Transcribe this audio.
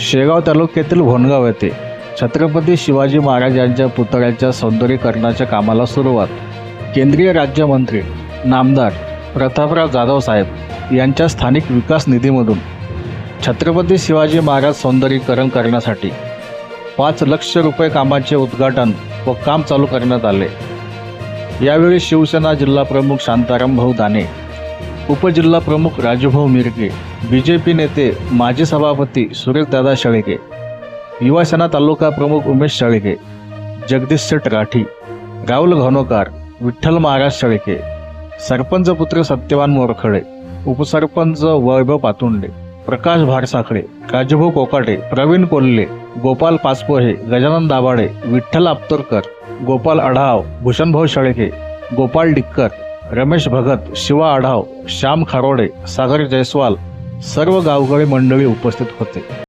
शेगाव तालुक्यातील भोनगाव येथे छत्रपती शिवाजी महाराज यांच्या पुतळ्याच्या सौंदर्यीकरणाच्या कामाला सुरुवात. केंद्रीय राज्यमंत्री नामदार प्रतापराव जाधव साहेब यांच्या स्थानिक विकास निधीमधून छत्रपती शिवाजी महाराज सौंदर्यीकरण करण्यासाठी पाच लक्ष रुपये कामाचे उद्घाटन व काम चालू करण्यात आले. यावेळी शिवसेना जिल्हाप्रमुख शांताराम भाऊ दाने उपजिल्हा प्रमुख राजूभाऊ मिरगे बी जे पी नेते माजी सभापती सुरेशदादा शेळके युवासेना तालुका प्रमुख उमेश शेळके जगदीश शेठ राठी राहुल घनोकार विठ्ठल महाराज शाळेके सरपंच पुत्र सत्यवान मोरखडे उपसरपंच वैभव पातुंडे प्रकाश भारसाखळे राजभाऊ कोकाटे प्रवीण कोल्हे गोपाल पाचपोहे गजानन दाभाडे विठ्ठल आपतोरकर गोपाल आढाव भूषणभाऊ शाळेके गोपाल डिक्कर रमेश भगत शिवा आढाव श्याम खारोडे सागर जयस्वाल सर्व गावकरी मंडळी उपस्थित होते.